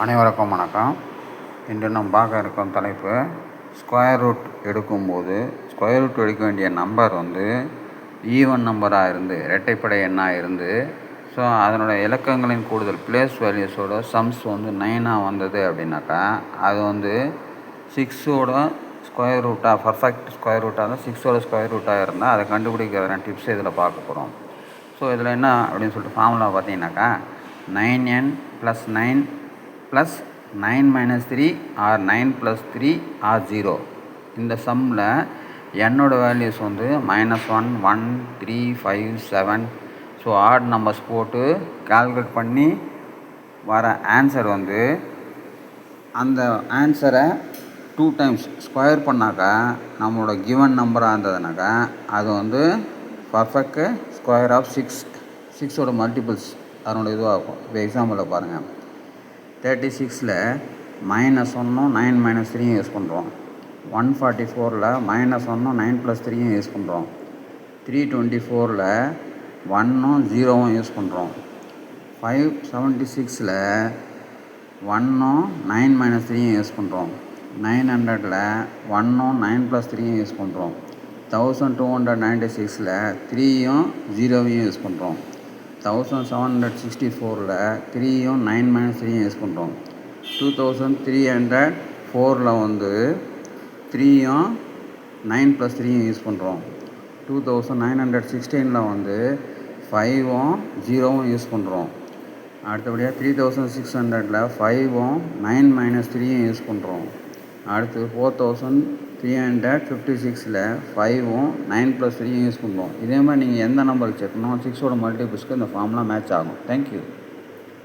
அனைவருக்கும் வணக்கம். இன்று நாம் பார்க்க இருக்கும் தலைப்பு ஸ்கொயர் ரூட் எடுக்கும்போது ஸ்கொயர் ரூட் எடுக்க வேண்டிய நம்பர் வந்து ஈவன் நம்பராக இருந்து இரட்டைப்படை எண்ணாக இருந்து ஸோ அதனோட இலக்கங்களின் கூடுதல் பிளேஸ் வேல்யூஸோட சம்ஸ் வந்து நைனாக வந்தது அப்படின்னாக்கா அது வந்து சிக்ஸோட ஸ்கொயர் ரூட்டாக பர்ஃபெக்ட் ஸ்கொயர் ரூட்டாக இருந்தால் சிக்ஸோட ஸ்கொயர் ரூட்டாக இருந்தால் அதை கண்டுபிடிக்கிறதான டிப்ஸ் இதில் பார்க்க போகிறோம் ஸோ இதில் என்ன அப்படின்னு சொல்லிட்டு ஃபார்முலா பார்த்தீங்கன்னாக்கா nine N plus nine plus nine minus three R nine plus three R zero இந்த சம்மில் என்னோட வேல்யூஸ் வந்து minus one one three five seven so odd numbers போட்டு கால்குலேட் பண்ணி வர ஆன்சர் வந்து அந்த ஆன்சரை டூ டைம்ஸ் ஸ்கொயர் பண்ணாக்கா நம்மளோட கிவன் நம்பராக இருந்ததுனாக்கா அது வந்து பர்ஃபெக்ட் ஸ்கொயர் ஆஃப் சிக்ஸ் சிக்ஸோட மல்டிபிள்ஸ் அதனோட இதுவாகும் இப்போ எக்ஸாம்பிளில் பாருங்கள் தேர்ட்டி சிக்ஸில் மைனஸ் ஒன்றும் நைன் மைனஸ் த்ரீயும் யூஸ் பண்ணுறோம் ஒன் ஃபார்ட்டி ஃபோரில் மைனஸ் ஒன்றும் நைன் ப்ளஸ் த்ரீயும் யூஸ் பண்ணுறோம் த்ரீ டுவெண்ட்டி ஃபோரில் ஒன்னும் ஜீரோவும் யூஸ் பண்ணுறோம் ஃபைவ் செவன்ட்டி சிக்ஸில் ஒன்றும் நைன் மைனஸ் த்ரீயும் யூஸ் பண்ணுறோம் நைன் ஹண்ட்ரடில் ஒன்றும் நைன் ப்ளஸ் த்ரீயும் யூஸ் பண்ணுறோம் தௌசண்ட் டூ ஹண்ட்ரட் நைன்ட்டி சிக்ஸில் த்ரீயும் ஜீரோவையும் யூஸ் பண்ணுறோம் தௌசண்ட் செவன் ஹண்ட்ரட் சிக்ஸ்டி ஃபோரில் த்ரீயும் நைன் மைனஸ் த்ரீயும் யூஸ் பண்ணுறோம் டூ தௌசண்ட் த்ரீ ஹண்ட்ரட் ஃபோரில் வந்து த்ரீயும் நைன் ப்ளஸ் த்ரீயும் யூஸ் பண்ணுறோம் டூ தௌசண்ட் நைன் ஹண்ட்ரட் சிக்ஸ்டீனில் வந்து ஃபைவும் ஜீரோவும் யூஸ் பண்ணுறோம் அடுத்தபடியாக த்ரீ தௌசண்ட் சிக்ஸ் ஹண்ட்ரடில் ஃபைவும் நைன் மைனஸ் த்ரீயும் யூஸ் பண்ணுறோம் அடுத்து four thousand three hundred fifty சிக்ஸில் ஃபைவும் நைன் ப்ளஸ் த்ரீயும் யூஸ் பண்ணுவோம். இதே மாதிரி நீங்கள் எந்த நம்பருக்கு சேர்க்கணும் சிக்ஸோட மல்டிபிள்ஸ்க்கு இந்த ஃபார்ம்லாம் மேட்ச் ஆகும். தேங்க்யூ